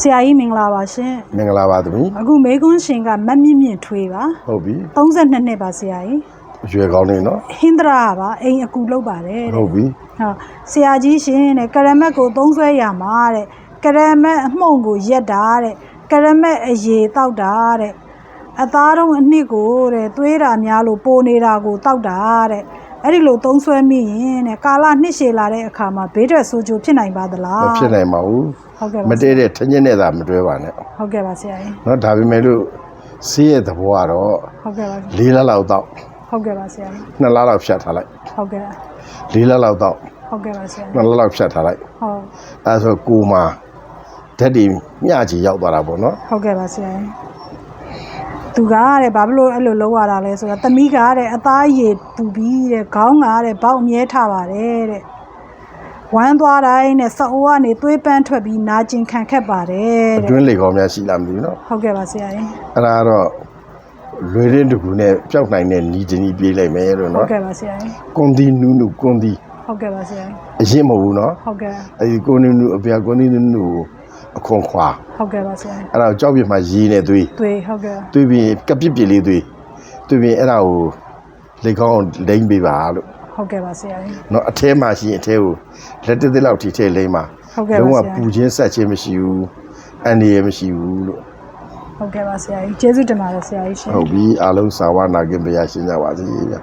ဆရာကြီးမင်္ဂလာပါရှင်မင်္ဂလာပါသမီးအခုမေကွန်းရှင်ကမတ်မြင့်မြင့်ထွေးပါဟုတ်ပြီ32နှစ်ပါဆရာကြီးရွယ်ကောင်းနေနော်ဟင်္ဒရာပါအိမ်အကူလောက်ပါတယ်တဲ့ဟုတ်ပြီဟုတ်ဆရာကြီးရှင်တဲ့ကရမက်ကိုသုံးဆွဲရမှာတဲ့ကရမက်အမှုန့်ကိုရက်တာတဲ့ကရမက်အရေတောက်တာတဲ့အသားတုံးအနှစ်ကိုတဲ့သွေးတာများလို့ပိုနေတာကိုတောက်တာတဲ့ အဲ့ဒီလိုသုံးဆွဲမိရင်တဲ့ကာလနှစ်ရှည်လာတဲ့အခါမှာဘေးထွက်ဆိုးကျိုးဖြစ်နိုင်ပါသလား မဖြစ်နိုင်ပါဘူး ဟုတ်ကဲ့ မ ပါ တည့်တဲ့ထင်းချင်းနဲ့သာမတွဲပါနဲ့ ဟုတ်ကဲ့ပါဆရာကြီး เนาะဒါပေမဲ့လို့ဆေးရဲ့သဘောကတော့ ဟုတ်ကဲ့ပါ ၄လလောက်တော့ ဟုတ်ကဲ့ပါဆရာကြီး 2လလောက်ဖြတ်ထားလိုက် ဟုတ်ကဲ့ ၄လလောက်တော့ ဟုတ်ကဲ့ပါဆရာ 2လလောက်ဖြတ်ထားလိုက် ဟုတ် အဲဒါဆိုကိုမှာဓာတ်တွေမျှချီရောက်သွားတာပေါ့နော် ဟုတ်ကဲ့ပါဆရာကြီး သူကတဲ့ဘာလို့အဲ့လိုလောက်ရတာလဲဆိုတော့သမီးကတဲ့အသားရည်ပူပြီးတဲ့ခေါင်းကတဲ့ဘောက်အမြဲထပါတယ်တဲ့ဝမ်းသွားတိုင်းနဲ့စအိုးကနေသွေးပန်းထွက်ပြီးနာကျင်ခံခက်ပါတယ်တဲ့အတွင်းလေကောင်းများရှိလားမသိဘူးနော်ဟုတ်ကဲ့ပါဆရာရင်အဲ့ဒါတော့လွေရင်းတကူနဲ့ပျောက်နိုင်တဲ့ညီချင်းကြီးပြေးလိုက်မယ်လို့နော်ဟုတ်ကဲ့ပါဆရာရင်ကွန်ဒီနူးနူးကွန်ဒီဟုတ်ကဲ့ပါဆရာရင်အရင်မဟုတ်ဘူးနော်ဟုတ်ကဲ့အဲဒီကွန်ဒီနူးအပြာကွန်ဒီနူးနူးကို အခွန်ခွာ ဟုတ်ကဲ့ပါဆရာကြီး အဲ့ဒါကိုကြောက်ပြစ်မှာရေးနေသွေး သွေးဟုတ်ကဲ့ သွေးပြီးကပစ်ပြစ်လေးသွေးသွေးပြီးအဲ့ဒါကိုလေကောင်းအောင်လိမ့်ပေးပါလို့ ဟုတ်ကဲ့ပါဆရာကြီး เนาะအထဲမှာရှိရင်အထဲကိုလက်တစ်တစ်လောက်ထိထည့်လိမ့်ပါ ဟုတ်ကဲ့ပါ လုံးဝ ဆရာ ပူချင်းဆက်ချင်းမရှိဘူးအန်ဒီရမရှိဘူးလို့ ဟုတ်ကဲ့ပါဆရာကြီးကျေးဇူးတင်ပါတယ်ဆရာကြီးရှင် ဟုတ်ပြီအားလုံးစာဝနာကင်ပြရရှင်းကြပါစေဗျာ